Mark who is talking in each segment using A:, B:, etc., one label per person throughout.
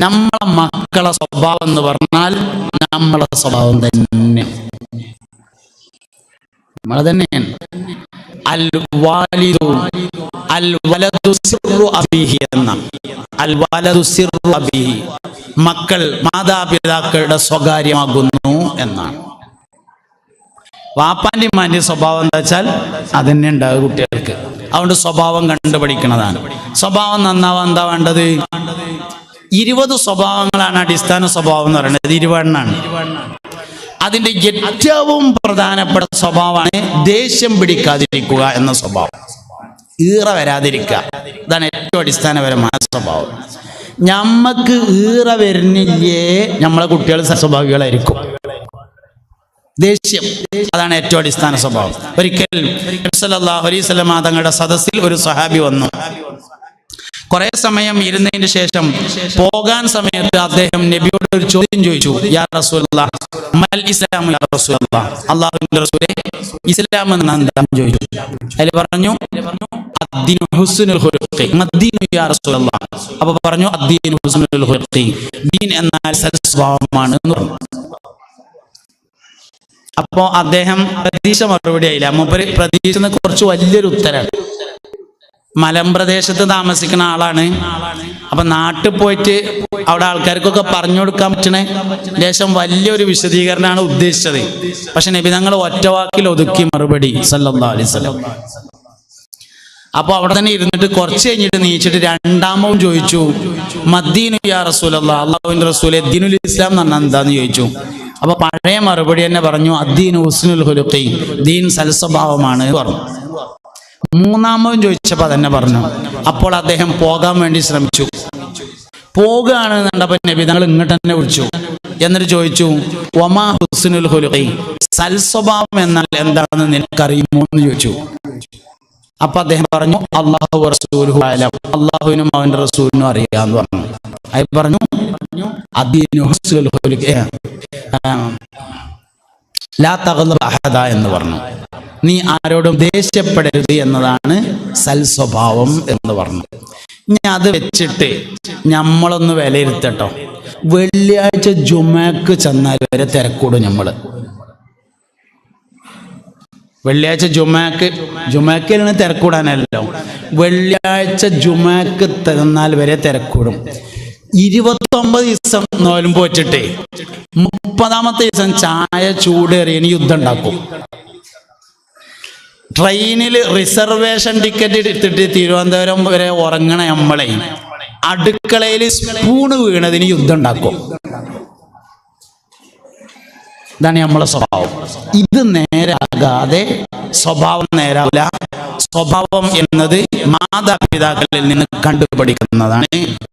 A: നമ്മളെ മക്കളെ സ്വഭാവം എന്ന് പറഞ്ഞാൽ നമ്മളെ സ്വഭാവം തന്നെ. നമ്മളെ തന്നെയാണ്. അൽ വാലിദു അൽ വലദു സിർറു അബീഹി എന്ന അൽ വലദു സിർറു അബീഹി. മക്കൾ മാതാപിതാക്കളുടെ സ്വകാര്യമാകുന്നു എന്നാണ്. വാപ്പാന്റെ മാന്റെ സ്വഭാവം എന്താ വെച്ചാൽ അതന്നെ ഉണ്ടാകും കുട്ടികൾക്ക്. അതുകൊണ്ട് സ്വഭാവം കണ്ടുപഠിക്കണതാണ്. സ്വഭാവം നന്നാവാൻ എന്താ വേണ്ടത്? ഇരുപത് സ്വഭാവങ്ങളാണ് അടിസ്ഥാന സ്വഭാവം എന്ന് പറയുന്നത്. ഇരുപണ്ണാണ് അതിന്റെ ഏറ്റവും പ്രധാനപ്പെട്ട സ്വഭാവമാണ് ദേഷ്യം പിടിക്കാതിരിക്കുക എന്ന സ്വഭാവം. ഈറ വരാതിരിക്കുക. ഇതാണ് ഏറ്റവും അടിസ്ഥാനപരമായ സ്വഭാവം. നമ്മക്ക് ഈറ വരുന്നില്ലേ നമ്മളെ കുട്ടികൾ സ്വഭാവികളായിരിക്കും ദേഷ്യം അതാണ് ഏറ്റവും അടിസ്ഥാന സ്വഭാവം. ഒരിക്കൽ അലൈസ് തങ്ങളുടെ സദസ്സിൽ ഒരു സഹാബി വന്നു. കുറെ സമയം ഇരുന്നതിന് ശേഷം പോകാൻ സമയത്ത് അദ്ദേഹം നബിയോട് ഒരു ചോദ്യം ചോദിച്ചു യാ മൽ യാ ഇസ്ലാം ചോദിച്ചു? പറഞ്ഞു അപ്പോൾ പറഞ്ഞു ദീൻ എന്നാൽ സൽസ്വഭാവമാണ് എന്ന് പറഞ്ഞു. അപ്പോ അദ്ദേഹം പ്രതീക്ഷ മറുപടി ആയില്ല. പ്രതീക്ഷിക്കുന്ന കുറച്ച് വലിയൊരു ഉത്തരാണ്. മലമ്പ്രദേശത്ത് താമസിക്കുന്ന ആളാണ്. അപ്പൊ നാട്ടിൽ പോയിട്ട് അവിടെ ആൾക്കാർക്കൊക്കെ പറഞ്ഞു കൊടുക്കാൻ പറ്റണ ലേശം വലിയൊരു വിശദീകരണമാണ് ഉദ്ദേശിച്ചത്. പക്ഷെ നബി തങ്ങൾ ഒറ്റവാക്കിൽ ഒതുക്കി മറുപടി വസല്ലം. അപ്പൊ അവിടെ തന്നെ ഇരുന്നിട്ട് കുറച്ച് കഴിഞ്ഞിട്ട് നീച്ചിട്ട് രണ്ടാമവും ചോദിച്ചു മദ്ദീനു യാ റസൂലല്ലാ? അള്ളാഹുവിന്റെ ദീനുൽ ഇസ്ലാം എന്ന് എന്താന്ന് ചോദിച്ചു? അപ്പൊ പഴയ മറുപടി തന്നെ പറഞ്ഞു അദ്ദീൻ ഹുസ്നുൽ ഹുലുഖി ദീൻ സൽസ്വഭാവമാണ് പറഞ്ഞു. മൂന്നാമതും ചോദിച്ചപ്പോൾ തന്നെ പറഞ്ഞു. അപ്പോൾ അദ്ദേഹം പോകാൻ വേണ്ടി ശ്രമിച്ചു. പോകുകയാണ് കണ്ടപ്പോൾ നബി തങ്ങൾ ഇങ്ങോട്ട് തന്നെ വിളിച്ചു. എന്നിട്ട് ചോദിച്ചു ഒമാ ഹുസ്നുൽ ഹുലുഖി സൽസ്വഭാവം എന്നാൽ എന്താണെന്ന് നിനക്കറിയുമോ? എന്ന് ചോദിച്ചു. അപ്പൊ അദ്ദേഹം പറഞ്ഞു അള്ളാഹു റസൂലുഹു അലം. അള്ളാഹുവിനും അവന്റെ റസൂലിനും അറിയാന്ന് പറഞ്ഞു. അയാൾ പറഞ്ഞു എന്ന് പറഞ്ഞു. നീ ആരോടും ദേഷ്യപ്പെടരുത് എന്നതാണ് സൽസ്വഭാവം എന്ന് പറഞ്ഞു ഇനി അത് വെച്ചിട്ട് നമ്മളൊന്ന് വിലയിരുത്തട്ടോ. വെള്ളിയാഴ്ച ജുമാക്ക് ചെന്നാൽ വരെ തിരക്കൂടും നമ്മൾ വെള്ളിയാഴ്ച ജുമാക്ക് ജുമാക്കിലാണ് തിരക്കൂടാനല്ലോ. വെള്ളിയാഴ്ച ജുമാക്ക് തന്നാൽ വരെ തിരക്കൂടും. ഇരുപത്തൊമ്പത് ദിവസം നോലും പോച്ചിട്ടേ മുപ്പതാമത്തെ ദിവസം ചായ ചൂടേറിയന് യുദ്ധം ഉണ്ടാക്കും. ട്രെയിനിൽ റിസർവേഷൻ ടിക്കറ്റ് എടുത്തിട്ട് തിരുവനന്തപുരം വരെ ഉറങ്ങണ നമ്മളെ അടുക്കളയിൽ സ്പൂണ് വീണതിന് യുദ്ധം ഉണ്ടാക്കും. ഇതാണ് നമ്മളെ സ്വഭാവം. ഇത് നേരാകാതെ സ്വഭാവം നേരാവില്ല. സ്വഭാവം എന്നത് മാതാപിതാക്കളിൽ നിന്ന് കണ്ടുപഠിക്കുന്നതാണ്.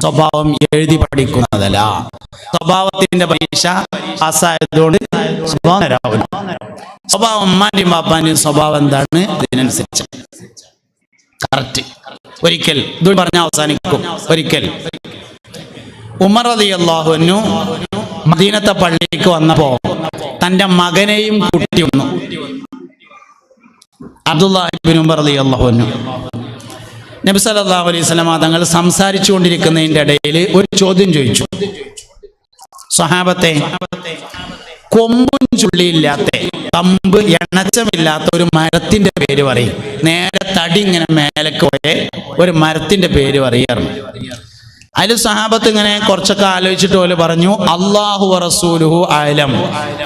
A: സ്വഭാവം എഴുതി പഠിക്കുന്നതല്ല. സ്വഭാവത്തിന്റെ പരീക്ഷ പാസ്സായതുകൊണ്ട് സ്വഭാവം നേരാവില്ല. സ്വഭാവം അമ്മാന്റെയും പാപ്പാന്റെയും സ്വഭാവം എന്താണ്? അതിനനുസരിച്ച് കറക്റ്റ് ഒരിക്കൽ പറഞ്ഞ അവസാനിക്കും. ഒരിക്കൽ. ഉമർ അലി അള്ളാഹുനു മദീനത്തെ പള്ളിക്ക് വന്നപ്പോ തന്റെ മകനെയും കൂട്ടി വന്നു. അബ്ദുല്ലാഹിബിൻ ഉമർ അലി അള്ളാഹുനു നബി സല്ലല്ലാഹു അലൈഹി വസല്ലമ തങ്ങൾ സംസാരിച്ചു കൊണ്ടിരിക്കുന്നതിന്റെ ഇടയിൽ ഒരു ചോദ്യം ചോദിച്ചു. സ്വഹാബത്തെ കൊമ്പും ചുള്ളിയില്ലാത്ത കമ്പ് എണ്ണച്ചമില്ലാത്ത ഒരു മരത്തിന്റെ പേര് പറയും. നേരെ തടി ഇങ്ങനെ മേലക്ക് പോയ ഒരു മരത്തിന്റെ പേര് പറയാറുണ്ട്. അതിൽ സഹാബത്ത് ഇങ്ങനെ കുറച്ചൊക്കെ ആലോചിച്ചിട്ട് പോലെ പറഞ്ഞു അള്ളാഹു റസൂലുഹു ആലം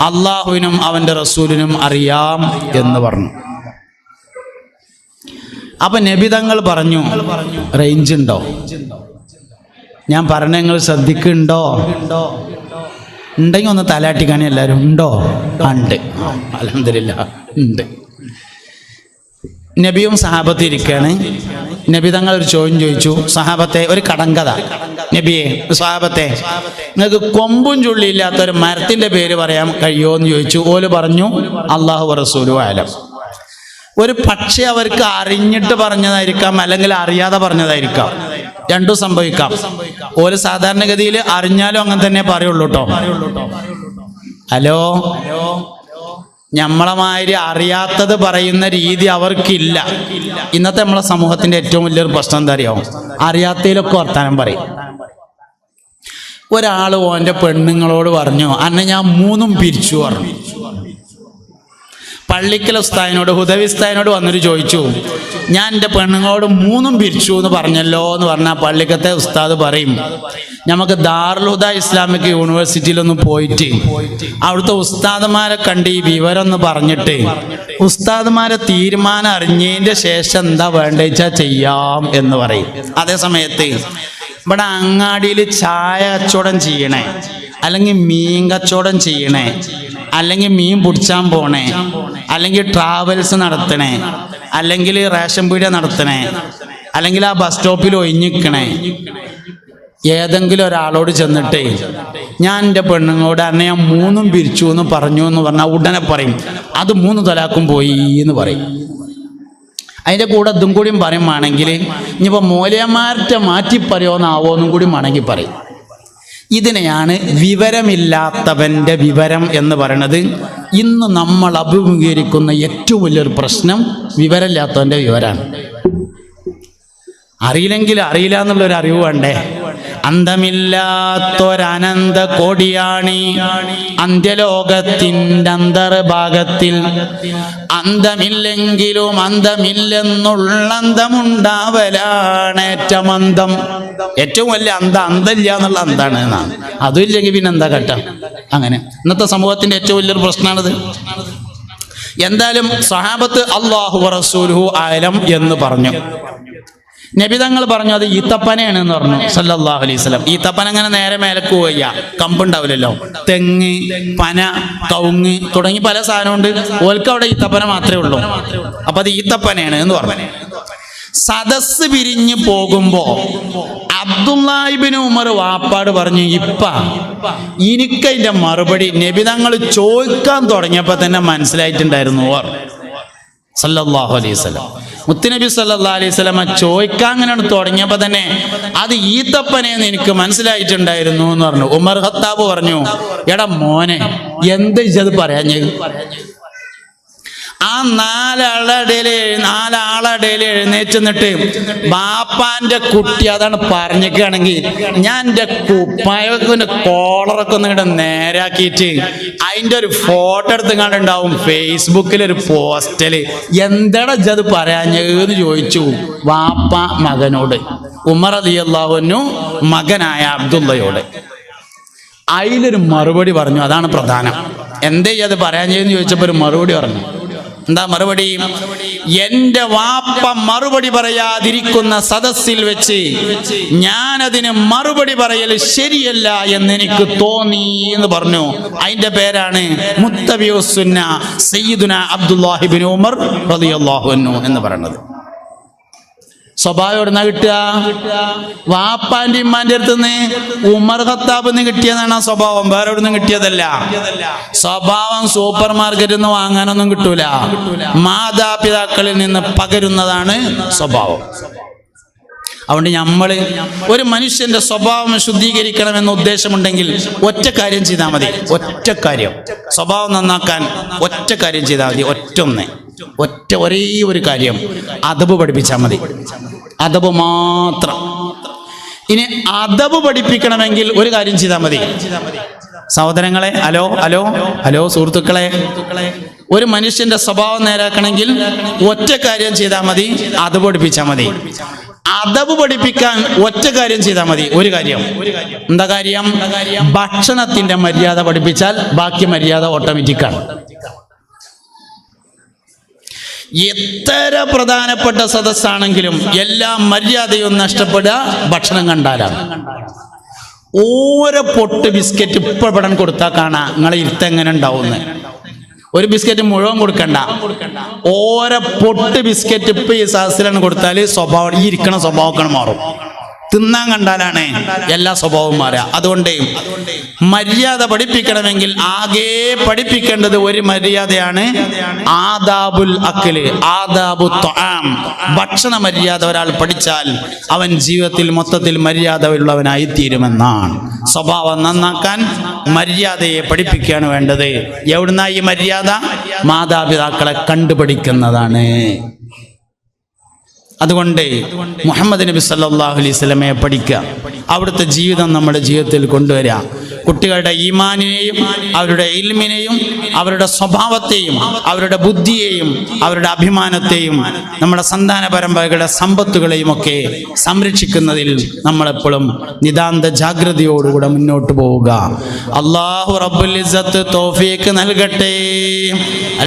A: അള്ളാഹുവിനും അവന്റെ റസൂലിനും അറിയാം എന്ന് പറഞ്ഞു. അപ്പൊ നബിതങ്ങൾ പറഞ്ഞു റേഞ്ച് ഉണ്ടോ? ഞാൻ പറഞ്ഞ നിങ്ങൾ ശ്രദ്ധിക്കുന്നുണ്ടോ? ഉണ്ടെങ്കിൽ ഒന്ന് തലാട്ടിക്കാണി എല്ലാവരും ഉണ്ടോ? ഉണ്ട്? അലഹമില്ല ഉണ്ട്. നബിയും സഹാബത്ത് ഇരിക്കുകയാണ് നബി തങ്ങൾ ഒരു ചോദ്യം ചോദിച്ചു. സഹാബത്തെ ഒരു കടങ്കഥ. നബിയെ സഹാബത്തെ നിങ്ങൾക്ക് കൊമ്പും ചുള്ളിയില്ലാത്ത ഒരു മരത്തിന്റെ പേര് പറയാൻ കഴിയുമോ എന്ന് ചോദിച്ചു. ഓൽ പറഞ്ഞു അള്ളാഹു റസൂലു ആലം ഒരു പക്ഷെ അവർക്ക് അറിഞ്ഞിട്ട് പറഞ്ഞതായിരിക്കാം അല്ലെങ്കിൽ അറിയാതെ പറഞ്ഞതായിരിക്കാം. രണ്ടും സംഭവിക്കാം. ഓര് സാധാരണഗതിയിൽ അറിഞ്ഞാലും അങ്ങനെ തന്നെ പറയുള്ളൂ കേട്ടോ. ഹലോ? നമ്മളമാതിരി അറിയാത്തത് പറയുന്ന രീതി അവർക്കില്ല. ഇന്നത്തെ നമ്മളെ സമൂഹത്തിന്റെ ഏറ്റവും വലിയൊരു പ്രശ്നം എന്താ അറിയാമോ അറിയാത്തതിലൊക്കെ വർത്താനം പറയും. ഒരാൾ ഓന്റെ പെണ്ണുങ്ങളോട് പറഞ്ഞു അന്നെ ഞാൻ മൂന്നും പിരിച്ചു പറഞ്ഞു. പള്ളിക്കൽ ഉസ്താദിനോട് ഹുദവിസ്താദിനോട് വന്നൊരു ചോദിച്ചു. ഞാൻ എന്റെ പെണ്ണുങ്ങളോട് മൂന്നും പിരിച്ചു എന്ന് പറഞ്ഞല്ലോ എന്ന് പറഞ്ഞാൽ പള്ളിക്കത്തെ ഉസ്താദ് പറയും നമുക്ക് ദാർലുദ ഇസ്ലാമിക് യൂണിവേഴ്സിറ്റിയിലൊന്ന് പോയിട്ട് അവിടുത്തെ ഉസ്താദുമാരെ കണ്ട് ഈ വിവരം ഒന്ന് പറഞ്ഞിട്ട് ഉസ്താദുമാരെ തീരുമാനം അറിഞ്ഞതിന്റെ ശേഷം എന്താ വേണ്ടേച്ചാ ചെയ്യാം എന്ന് പറയും. അതേ സമയത്ത് ഇവിടെ അങ്ങാടിയിൽ ചായ കച്ചവടം ചെയ്യണേ അല്ലെങ്കിൽ മീൻ കച്ചവടം ചെയ്യണേ അല്ലെങ്കിൽ മീൻ പിടിച്ചാൻ പോണേ. അല്ലെങ്കിൽ ട്രാവൽസ് നടത്തണേ. അല്ലെങ്കിൽ റേഷൻ പീടിക നടത്തണേ. അല്ലെങ്കിൽ ആ ബസ് സ്റ്റോപ്പിൽ ഒഴിഞ്ഞിക്കണേ. ഏതെങ്കിലും ഒരാളോട് ചെന്നിട്ട് ഞാൻ എന്റെ പെണ്ണുങ്ങളോട് അന്നെ ഞാൻ മൂന്നും പിരിച്ചു എന്ന് പറഞ്ഞു എന്ന് പറഞ്ഞാൽ ഉടനെ പറയും. അത് മൂന്ന് തലാക്കും പോയി എന്ന് പറയും. അതിന്റെ കൂടെ ഇതും കൂടിയും പറയുകയാണെങ്കിൽ ഇനിയിപ്പോൾ മൂലയന്മാരുടെ മാറ്റി പറയുമോന്നാവോ എന്നും കൂടി വേണമെങ്കിൽ പറയും. ഇതിനെയാണ് വിവരമില്ലാത്തവന്റെ വിവരം എന്ന് പറയണത്. ഇന്ന് നമ്മൾ അഭിമുഖീകരിക്കുന്ന ഏറ്റവും വലിയൊരു പ്രശ്നം വിവരമില്ലാത്തവന്റെ വിവരമാണ് അറിയില്ലെങ്കിൽ അറിയില്ല എന്നുള്ളൊരു അറിവ് വേണ്ടേ? അന്തമില്ലാത്തൊരനന്ത കോടിയാണി അന്ത്യലോകത്തിന്റെ അന്തർഭാഗത്തിൽ അന്തമില്ലെങ്കിലും അന്തമില്ലെന്നുള്ള അന്തമുണ്ടാവലാണ് ഏറ്റവും അന്തം. ഏറ്റവും വലിയ അന്ത അന്തമില്ല എന്നുള്ള അന്താണ് എന്നാണ്. അതുമില്ലെങ്കിൽ പിന്നെ എന്താ ഘട്ടം? അങ്ങനെ. ഇന്നത്തെ സമൂഹത്തിന്റെ ഏറ്റവും വലിയൊരു പ്രശ്നമാണിത്. എന്തായാലും സഹാബത്ത് അള്ളാഹു റസൂലുഹു ആലം എന്ന് പറഞ്ഞു. നബിതങ്ങൾ പറഞ്ഞു അത് ഈത്തപ്പനയാണ് എന്ന് പറഞ്ഞു. സല്ലല്ലാഹു അലൈഹി സ്വലം ഈത്തപ്പന അങ്ങനെ നേരെ മേലക്ക് പോയ കമ്പുണ്ടാവില്ലല്ലോ. തെങ്ങ് പന കവുങ്ങ് തുടങ്ങി പല സാധനമുണ്ട്. ഓൽക്ക് അവിടെ ഈത്തപ്പന മാത്രമേ ഉള്ളൂ. അപ്പൊ അത് ഈത്തപ്പനയാണ് എന്ന് പറഞ്ഞു. സദസ് പിരിഞ്ഞു പോകുമ്പോ അബ്ദുല്ലാഹിബിന് ഉമർ വാപ്പാട് പറഞ്ഞു ഇപ്പ എനിക്കതിന്റെ മറുപടി നബിതങ്ങൾ ചോദിക്കാൻ തുടങ്ങിയപ്പോ തന്നെ മനസ്സിലായിട്ടുണ്ടായിരുന്നു. ഓർ സല്ലല്ലാഹു അലൈഹി വസല്ലം. മുത്തുനബി സല്ലാ അലൈഹി വസല്ലമ ചോദിക്കാൻ അങ്ങനെ തുടങ്ങിയപ്പോൾ തന്നെ അത് ഈത്തപ്പനെന്ന് എനിക്ക് മനസ്സിലായിട്ടുണ്ടായിരുന്നു എന്ന് പറഞ്ഞു. ഉമർ ഹത്താബ് പറഞ്ഞു എടാ മോനെ എന്ത് ഇജത് പറയാഞ്ഞത്? ആ നാലാളടയിൽ നാലാളടയിൽ എഴുന്നേറ്റ് നിന്നിട്ട് ബാപ്പാന്റെ കുട്ടി അതാണ് പറഞ്ഞിരിക്കുകയാണെങ്കിൽ ഞാൻ എന്റെ കുപ്പായവന്റെ കോളറൊക്കെ ഒന്ന് ഇങ്ങോട്ട് നേരാക്കിയിട്ട് അതിന്റെ ഒരു ഫോട്ടോ എടുത്ത് കണ്ടുണ്ടാവും ഫേസ്ബുക്കിൽ ഒരു പോസ്റ്റൽ എന്താടാ ഇജത് പറയാഞ്ഞതെന്ന് ചോദിച്ചു. വാപ്പ മകനോട്. ഉമർ അലി അള്ളാഹുനു മകനായ അബ്ദുള്ളയോട്. അതിലൊരു മറുപടി പറഞ്ഞു. അതാണ് പ്രധാനം. എന്തേ പറയാൻ ചെയ്യുന്നു ചോദിച്ചപ്പോൾ ഒരു മറുപടി പറഞ്ഞു. എന്താ മറുപടി എന്റെ വാപ്പ മറുപടി പറയാതിരിക്കുന്ന സദസ്സിൽ വെച്ച് ഞാനതിന് മറുപടി പറയൽ ശരിയല്ല എന്ന് എനിക്ക് തോന്നി എന്ന് പറഞ്ഞു. അതിന്റെ പേരാണ് മുത്തബിയുസുന്ന സയ്യിദുന അബ്ദുല്ലാഹിബിൻ ഉമർ റളിയല്ലാഹു അൻഹു എന്ന് പറയുന്നത്. സ്വഭാവം എവിടുന്ന കിട്ടുക? വാപ്പാന്റെ ഇമ്മാന്റെ അടുത്ത് നിന്ന് ഉമർ ഖത്താബ് നിന്ന് കിട്ടിയതാണ് ആ സ്വഭാവം. വേറെ എവിടെ നിന്ന് കിട്ടിയതല്ല. സ്വഭാവം സൂപ്പർ മാർക്കറ്റിൽ നിന്ന് വാങ്ങാനൊന്നും കിട്ടൂല. മാതാപിതാക്കളിൽ നിന്ന് പകരുന്നതാണ് സ്വഭാവം. അതുകൊണ്ട് നമ്മൾ ഒരു മനുഷ്യന്റെ സ്വഭാവം ശുദ്ധീകരിക്കണമെന്ന ഉദ്ദേശമുണ്ടെങ്കിൽ ഒറ്റ കാര്യം ചെയ്താൽ മതി. ഒറ്റ കാര്യം. സ്വഭാവം നന്നാക്കാൻ ഒറ്റ കാര്യം ചെയ്താൽ മതി. ഒറ്റ ഒന്ന്. ഒറ്റ ഒരേ ഒരു കാര്യം. അതബ് പഠിപ്പിച്ചാൽ മതി. അതബ് മാത്രം. ഇനി അതബ് പഠിപ്പിക്കണമെങ്കിൽ ഒരു കാര്യം ചെയ്താൽ മതി. സഹോദരങ്ങളെ ഹലോ ഹലോ ഹലോ സുഹൃത്തുക്കളെ. ഒരു മനുഷ്യന്റെ സ്വഭാവം നേരാക്കണമെങ്കിൽ ഒറ്റ കാര്യം ചെയ്താൽ മതി അത് പഠിപ്പിച്ചാൽ മതി. അതവ് പഠിപ്പിക്കാൻ ഒറ്റ കാര്യം ചെയ്താൽ മതി ഒരു കാര്യം. എന്താ കാര്യം? ഭക്ഷണത്തിന്റെ മര്യാദ പഠിപ്പിച്ചാൽ ബാക്കി മര്യാദ ഓട്ടോമാറ്റിക്കാണ്. എത്ര പ്രധാനപ്പെട്ട സദസ്സാണെങ്കിലും എല്ലാ മര്യാദയും നഷ്ടപ്പെടുക ഭക്ഷണം കണ്ടാലാണ്. ഓരോ പൊട്ട് ബിസ്ക്കറ്റ് ഇപ്പൊ പടം കൊടുത്താൽ കാണാം നിങ്ങളെ ഇരുത്തെങ്ങനെ ഉണ്ടാവുമെന്ന് ഒരു ബിസ്ക്കറ്റ് മുഴുവൻ കൊടുക്കണ്ട. ഓരോ പൊട്ട് ബിസ്ക്കറ്റ് ഇപ്പൊ ഈ സദസ്സിലാണ് കൊടുത്താൽ സ്വഭാവം ഈ ഇരിക്കണ സ്വഭാവമൊക്കെ മാറും. തിന്നാൻ കണ്ടാലാണ് എല്ലാ സ്വഭാവവും മാറുക. അതുകൊണ്ട് മര്യാദ പഠിപ്പിക്കണമെങ്കിൽ ആകെ പഠിപ്പിക്കേണ്ടത് ഒരു മര്യാദയാണ് ആദാബുൽ അക്കൽ ആദാബു ത്വാം. ഭക്ഷണ മര്യാദ ഒരാൾ പഠിച്ചാൽ അവൻ ജീവിതത്തിൽ മൊത്തത്തിൽ മര്യാദയുള്ളവനായി തീരുമെന്നാണ് സ്വഭാവം നന്നാക്കാൻ മര്യാദയെ പഠിപ്പിക്കുകയാണ് വേണ്ടത്. എവിടുന്ന ഈ മര്യാദ? മാതാപിതാക്കളെ കണ്ടുപഠിക്കുന്നതാണ് അതുകൊണ്ട് മുഹമ്മദ് നബി സല്ലാഹു അലൈഹി സ്വലമയെ പഠിക്കുക. അവിടുത്തെ ജീവിതം നമ്മുടെ ജീവിതത്തിൽ കൊണ്ടുവരിക. കുട്ടികളുടെ ഈമാനിനെയും അവരുടെ ഇൽമിനെയും അവരുടെ സ്വഭാവത്തെയും അവരുടെ ബുദ്ധിയെയും അവരുടെ അഭിമാനത്തെയും നമ്മുടെ സന്താന പരമ്പരകളുടെ സമ്പത്തുകളെയും ഒക്കെ സംരക്ഷിക്കുന്നതിൽ നമ്മളെപ്പോഴും നിതാന്ത ജാഗ്രതയോടുകൂടെ മുന്നോട്ട് പോവുക. അള്ളാഹു റബ്ബുൽ തോഫീക്ക് നൽകട്ടെ.